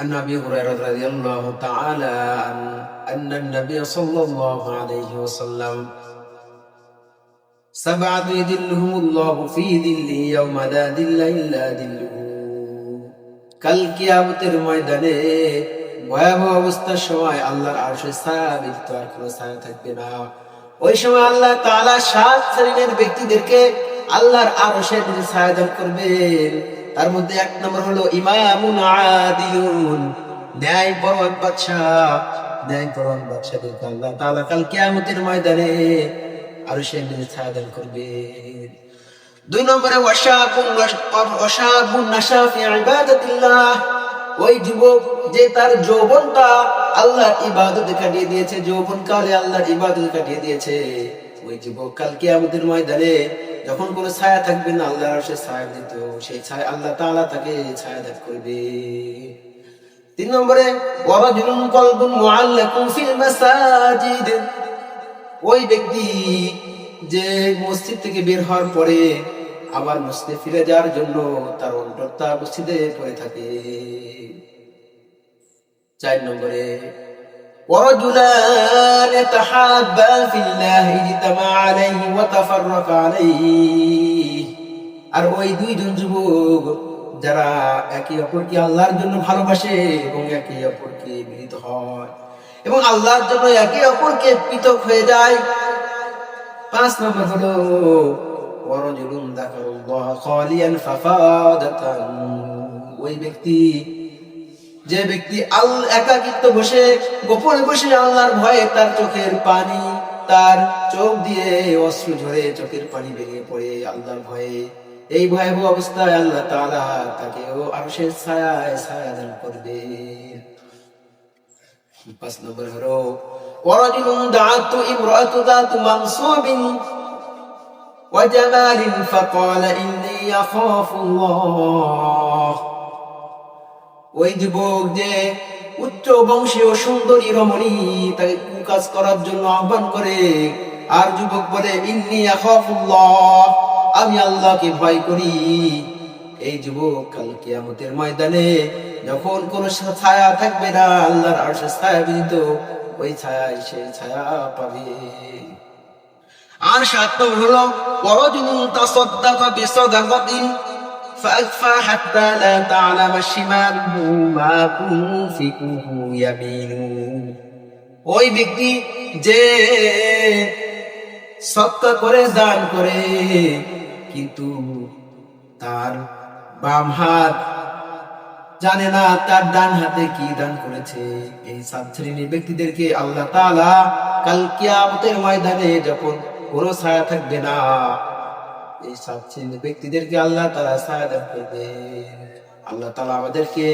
عن ابي هريره رضي الله تعالى عنه ان النبي صلى الله عليه وسلم سبعة يذلهم الله في ذله يوم لا ذل إلا ذله কাল কিয়ামতের ময়দানে ভয়াবহ অবস্থার সময় আল্লাহর আরশের ছায়া ব্যতীত আর কোনো ছায়া থাকবে না ওই সময় আল্লাহ তাআলা সাত শ্রেণীর ব্যক্তিদেরকে আল্লাহর আরশের নিচে ছায়া দান করবেন তার মধ্যে এক নম্বর হলো ইমামুন আদিলুন ন্যায় পরওয়ান বাদশাহ। ন্যায় পরওয়ান বাদশাহদেরকে আল্লাহ তাআলা কাল কিয়ামতের ময়দানে আরশের নিচে ছায়া দান করবেন দুই নম্বরে ওয়াশাবুন ওয়াশাবুন নাশা ফি ইবাদাতিল্লাহ। ওই যুবক যে তার যৌবনটা আল্লাহর ইবাদতে কাটিয়ে দিয়েছে যৌবন কালে আল্লাহর ইবাদতে কাটিয়ে দিয়েছে। ওই যুবক কাল কিয়ামতের ময়দানে যখন কোনো ছায়া থাকবে না আল্লাহর আরশে ছায়া দিত সেই ছায়া আল্লাহ তাআলা তাকে ছায়া দান করবে তিন নম্বরে ওয়ারাজুলুন কলবুন মুআল্লাকুন ফিল মাসাজিদ ওই ব্যক্তি যে মসজিদ থেকে বের হওয়ার পরে আবার মসজিদে ফিরে যাওয়ার জন্য তার অন্তরটা মসজিদে পড়ে থাকে চার নম্বরে ورجلان يتحابا في الله اجتمع عليه وتفرق عليه আর ওই দুইজন যুবক, যারা একে অপরকে আল্লাহর জন্য ভালোবাসে এবং একে অপরকে মিলিত হয় এবং আল্লাহর জন্য একে অপরকে পৃথক হয়ে যায়। পাঁচ নম্বর হলো যে ব্যক্তি আল একাকিত্ব বসে, গোপনে বসে আল্লাহর ভয়ে তার চোখের পানি তার চোখ দিয়ে অশ্রু ঝরে চোখের পানি বেরিয়ে পড়ে আল্লাহর ভয়ে এই ভয়াবহ অবস্থায় আল্লাহ তাআলা তাকেও আরশের ছায়ায় ছায়া দান করবে পাঁচ নম্বর হলো ورجل دعته امرأة ذات منصوب وجمال فقال إني أخاف الله ওই যুবক যে উচ্চ বংশীয় সুন্দরী রমণী তাকে কাজ করার জন্য আহ্বান করে, আর যুবক বলে, ইন্নি আমি আল্লাহকে ভয় করি। এই যুবক কাল কিয়ামতের ময়দানে যখন কোন ছায়া থাকবে না, আল্লাহর আরশের ছায়া বিদিত, ওই ছায়া সে ছায়া পাবে। আর সাত হলো পরদিন তা সদ্দাতা বিসদাকাতিন فأخفى حتى لا تعلم شماله ما تنفقه يمينه ওই ব্যক্তি যে সৎকা করে দান করে কিন্তু তার বাম হাত জানে না তার ডান হাতে কি দান করেছে এই সাত শ্রেণীর ব্যক্তিদেরকে আল্লাহ তাআলা কাল কিয়ামতের ময়দানে যখন কোনো ছায়া থাকবে না এই সব শ্রেণির ব্যক্তিদেরকে আল্লাহ তালা সাহায্য দেন আল্লাহ তালা আমাদেরকে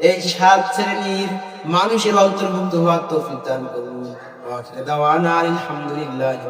এই সাত শ্রেণির মানুষের অন্তর্ভুক্ত হওয়ার তৌফিক দান করুন। আলহামদুলিল্লাহি